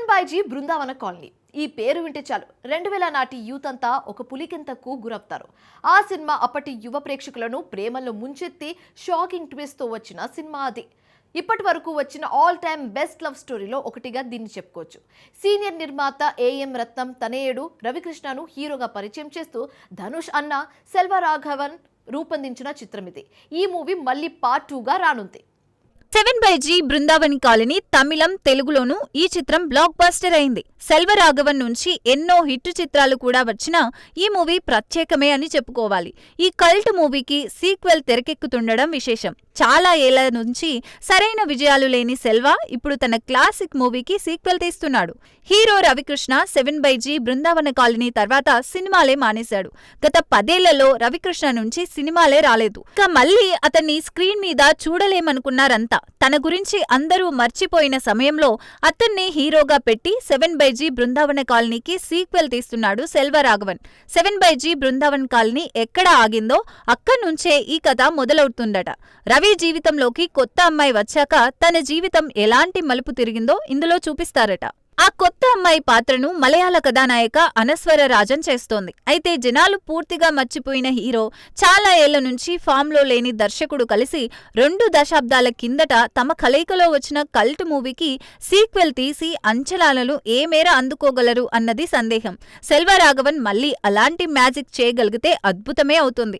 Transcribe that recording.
Madan బాయ్జీ Brindavana colony. ఈ పేరు వింటే చాలు. రెండు వేల నాటి యూత్ అంతా ఒక పులికెంతకు గురవుతారు. ఆ సినిమా అప్పటి యువ ప్రేక్షకులను ప్రేమలో ముంచెత్తి షాకింగ్ ట్విస్ట్తో వచ్చిన సినిమా అది. ఇప్పటి వరకు వచ్చిన ఆల్ టైమ్ బెస్ట్ లవ్ స్టోరీలో ఒకటిగా దీన్ని చెప్పుకోవచ్చు. సీనియర్ నిర్మాత ఏఎం రత్నం తనేయుడు రవికృష్ణను హీరోగా పరిచయం చేస్తూ ధనుష్ అన్న సెల్వ రాఘవన్ రూపొందించిన చిత్రం ఇది ఈ మూవీ మళ్ళీ పార్ట్ టూగా రానుంది. Seven by G Brindavani colony తమిళం తెలుగులోనూ ఈ చిత్రం బ్లాక్ బస్టర్ అయింది. సెల్వరాఘవన్ నుంచి ఎన్నో హిట్ చిత్రాలు కూడా వచ్చినా ఈ మూవీ ప్రత్యేకమే అని చెప్పుకోవాలి. ఈ కల్ట్ మూవీకి సీక్వెల్ తెరకెక్కుతుండడం విశేషం. చాలా ఏళ్ళ నుంచి సరైన విజయాలు లేని సెల్వా ఇప్పుడు తన క్లాసిక్ మూవీకి సీక్వెల్ తీస్తున్నాడు. Hero Ravikrishna seven by G Brindavana colony తర్వాత సినిమాలే మానేశాడు. గత పదేళ్ళలో రవికృష్ణ నుంచి సినిమాలే రాలేదు. ఇక మళ్ళీ అతన్ని స్క్రీన్ మీద చూడలేమనుకున్నారంతా. తన గురించి అందరూ మర్చిపోయిన సమయంలో అతన్ని హీరోగా పెట్టి సెవెన్ బై జీ బృందావన కాలనీకి సీక్వెల్ తీస్తున్నాడు Selvaraghavan seven by G Brindavan colony ఎక్కడ ఆగిందో అక్కడ్నుంచే ఈ కథ మొదలవుతుందట. రవి జీవితంలోకి కొత్త అమ్మాయి వచ్చాక తన జీవితం ఎలాంటి మలుపు తిరిగిందో ఇందులో చూపిస్తారట. ఆ కొత్త అమ్మాయి పాత్రను మలయాళ కథానాయక అనస్వర రాజన్ చేస్తోంది. అయితే జనాలు పూర్తిగా మర్చిపోయిన హీరో చాలా ఏళ్ళ నుంచి ఫామ్లో లేని దర్శకుడు కలిసి రెండు దశాబ్దాల కిందట తమ కలయికలో వచ్చిన కల్ట్ మూవీకి సీక్వెల్ తీసి అంచనాలను ఏ మేర అందుకోగలరు అన్నది సందేహం. సెల్వరాఘవన్ మళ్ళీ అలాంటి మ్యాజిక్ చేయగలిగితే అద్భుతమే అవుతుంది.